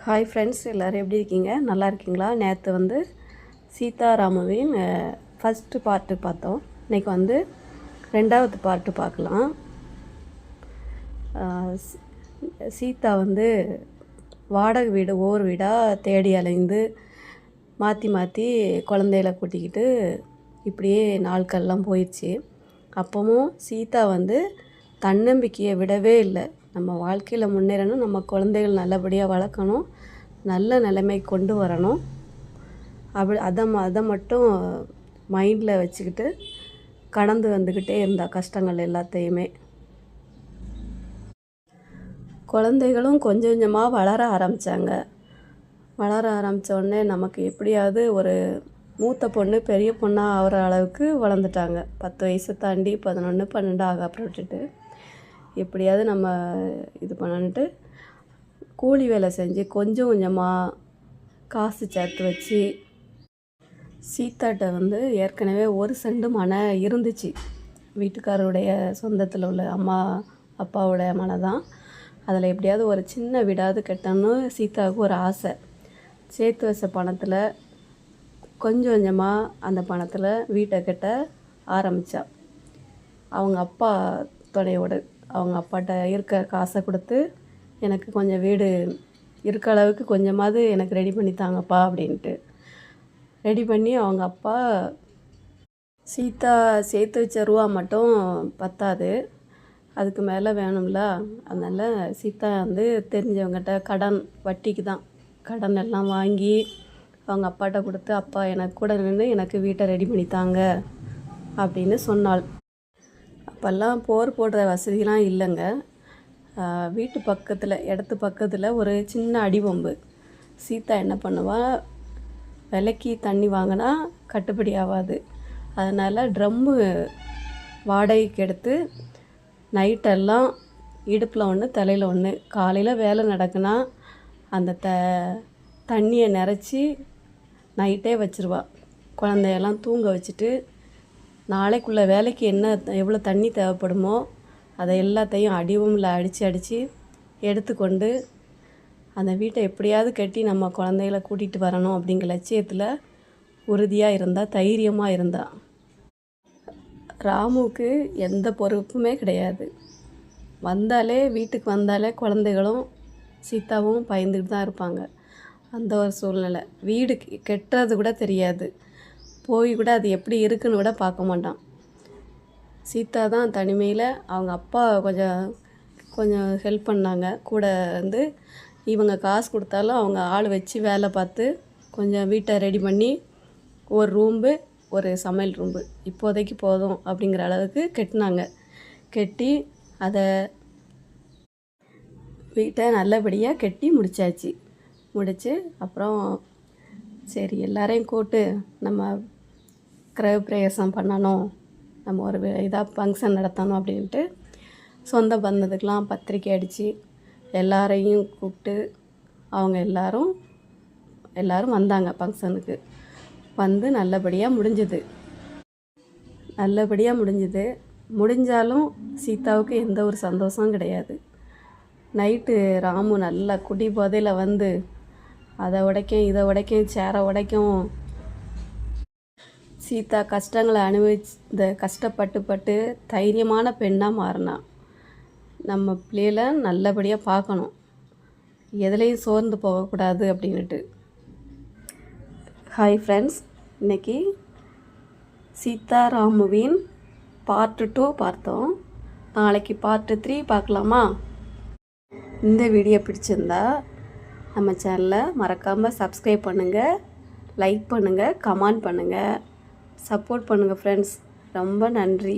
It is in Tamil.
ஹாய் ஃப்ரெண்ட்ஸ் எல்லோரும் எப்படி இருக்கீங்க? நல்லா இருக்கீங்களா? நேற்று வந்து சீதாராமவின் ஃபஸ்ட்டு பார்ட்டு பார்த்தோம். இன்றைக்கி வந்து ரெண்டாவது பார்ட்டு பார்க்கலாம். சீதா வந்து வாடகை வீடு ஒவ்வொரு வீடாக தேடி அலைந்து மாற்றி மாற்றி குழந்தைகளை கூட்டிக்கிட்டு இப்படியே நாட்கள்லாம் போயிடுச்சு. அப்போவும் சீதா வந்து தன்னம்பிக்கையை விடவே இல்லை. நம்ம வாழ்க்கையில் முன்னேறணும் நம்ம குழந்தைகள் நல்லபடியாக வளர்க்கணும் நல்ல நிலைமை கொண்டு வரணும். அப்படி அதை ம- அதை மட்டும் மைண்டில் வச்சுக்கிட்டு கடந்து வந்துக்கிட்டே இருந்தா கஷ்டங்கள் எல்லாத்தையுமே. குழந்தைகளும் கொஞ்சம் கொஞ்சமாக வளர ஆரம்பித்தாங்க வளர ஆரம்பித்த உடனே நமக்கு எப்படியாவது ஒரு மூத்த பொண்ணு பெரிய பொண்ணாக ஆகிற அளவுக்கு வளர்ந்துட்டாங்க. பத்து வயசு தாண்டி பதினொன்று பன்னெண்டு ஆக அப்புறம் விட்டுட்டு. எப்படியாவது நம்ம இது பண்ணணுன்ட்டு கூலி வேலை செஞ்சு கொஞ்சம் கொஞ்சமாக காசு சேர்த்து வச்சு சீத்தாட்ட வந்து ஏற்கனவே ஒரு செண்டு மனை இருந்துச்சு. வீட்டுக்காரருடைய சொந்தத்தில் உள்ள அம்மா அப்பாவோட மனை தான். அதில் எப்படியாவது ஒரு சின்ன வீடாவது கட்டணும்னு சீதாவுக்கு ஒரு ஆசை. சேர்த்து வச்ச பணத்தில் கொஞ்சம் கொஞ்சமாக அந்த பணத்தில் வீட்டை கட்ட ஆரம்பித்தா அவங்க அப்பா துணையோடு அவங்க அப்பாட்ட இருக்க காசை கொடுத்து எனக்கு கொஞ்சம் வீடு இருக்க அளவுக்கு கொஞ்சமாவது எனக்கு ரெடி பண்ணி தாங்கப்பா அப்படின்ட்டு. ரெடி பண்ணி அவங்க அப்பா சீதா சேர்த்து வச்ச ரூபா மட்டும் பத்தாது. அதுக்கு மேலே வேணும்ல. அதனால் சீதா வந்து தெரிஞ்சவங்ககிட்ட கடன் வட்டிக்கு தான். கடன் எல்லாம் வாங்கி அவங்க அப்பாட்ட கொடுத்து அப்பா எனக்கு கூட நின்று எனக்கு வீட்டை ரெடி பண்ணி தாங்க அப்படின்னு சொன்னாள். அப்போல்லாம் போர் போடுற வசதிலாம் இல்லைங்க. வீட்டு பக்கத்தில் இடத்து பக்கத்தில் ஒரு சின்ன அடிவம்பு சீதா என்ன பண்ணுவா? விலைக்கு தண்ணி வாங்கினா கட்டுப்படி ஆகாது அதனால் ட்ரம்மு வாடகைக்கு எடுத்து நைட்டெல்லாம் இடுப்பில் ஒன்று தலையில் ஒன்று காலையில் வேலை நடக்குனா அந்த த தண்ணியை நிறச்சி நைட்டே வச்சிருவா. குழந்தையெல்லாம் தூங்க வச்சுட்டு நாளைக்குள்ள வேலைக்கு என்ன எவ்வளோ தண்ணி தேவைப்படுமோ அதை எல்லாத்தையும் அடிவமில் அடித்து அடித்து எடுத்துக்கொண்டு அந்த வீட்டை எப்படியாவது கட்டி நம்ம குழந்தைகளை கூட்டிகிட்டு வரணும் அப்படிங்கிற லட்சியத்தில் உறுதியாக இருந்தால் தைரியமாக இருந்தா. ராமுவுக்கு எந்த பொறுப்புமே கிடையாது. வந்தாலே வீட்டுக்கு வந்தாலே குழந்தைகளும் சீதாவும் பயந்துக்கிட்டு தான் இருப்பாங்க. அந்த ஒரு சூழ்நிலை. வீடு கெ- கெட்டுறது கூட தெரியாது. போய் கூட அது எப்படி இருக்குன்னு கூட பார்க்க மாட்டான். சீதா தான் தனிமையில் அவங்க அப்பா கொஞ்சம் கொஞ்சம் ஹெல்ப் பண்ணாங்க. கூட வந்து இவங்க காசு கொடுத்தாலும் அவங்க ஆள் வச்சு வேலை பார்த்து கொஞ்சம் வீட்டை ரெடி பண்ணி ஒரு ரூம்பு ஒரு சமையல் ரூம்பு இப்போதைக்கு போதும் அப்படிங்கிற அளவுக்கு கட்டினாங்க. கட்டி அதை வீட்டை நல்லபடியாக கட்டி முடிச்சாச்சு. முடித்து அப்புறம் சரி எல்லாரையும் கூப்பிட்டு நம்ம கிரக பிரவேசம் பண்ணணும் நம்ம ஒரு இதாக ஃபங்க்ஷன் நடத்தணும் அப்படின்ட்டு சொந்த பந்தத்துக்கெலாம் பத்திரிக்கை அடித்து எல்லாரையும் கூப்பிட்டு அவங்க எல்லாரும் எல்லாரும் வந்தாங்க ஃபங்க்ஷனுக்கு வந்து நல்லபடியாக முடிஞ்சுது. நல்லபடியாக முடிஞ்சுது. முடிஞ்சாலும் சீதாவுக்கு எந்த ஒரு சந்தோஷம் கிடையாது. நைட்டு ராமு நல்லா குடி போதையில் வந்து அதை உடைக்கும் இதை உடைக்கும் சேரை உடைக்கும். சீதா கஷ்டங்களை அனுபவிச்சு இந்த கஷ்டப்பட்டு பட்டு தைரியமான பெண்ணாக மாறினா. நம்ம பிள்ளைகளை நல்லபடியாக பார்க்கணும். எதுலேயும் சோர்ந்து போகக்கூடாது அப்படின்னுட்டு. ஹாய் ஃப்ரெண்ட்ஸ் இன்னைக்கு சீதாராமுவின் பார்ட்டு டூ பார்த்தோம். நாளைக்கு பார்ட்டு த்ரீ பார்க்கலாமா? இந்த வீடியோ பிடிச்சிருந்தா நம்ம சேனலை மறக்காமல் சப்ஸ்கிரைப் பண்ணுங்கள் லைக் பண்ணுங்கள் கமெண்ட் பண்ணுங்கள் சப்போர்ட் பண்ணுங்கள் ஃப்ரெண்ட்ஸ் ரொம்ப நன்றி.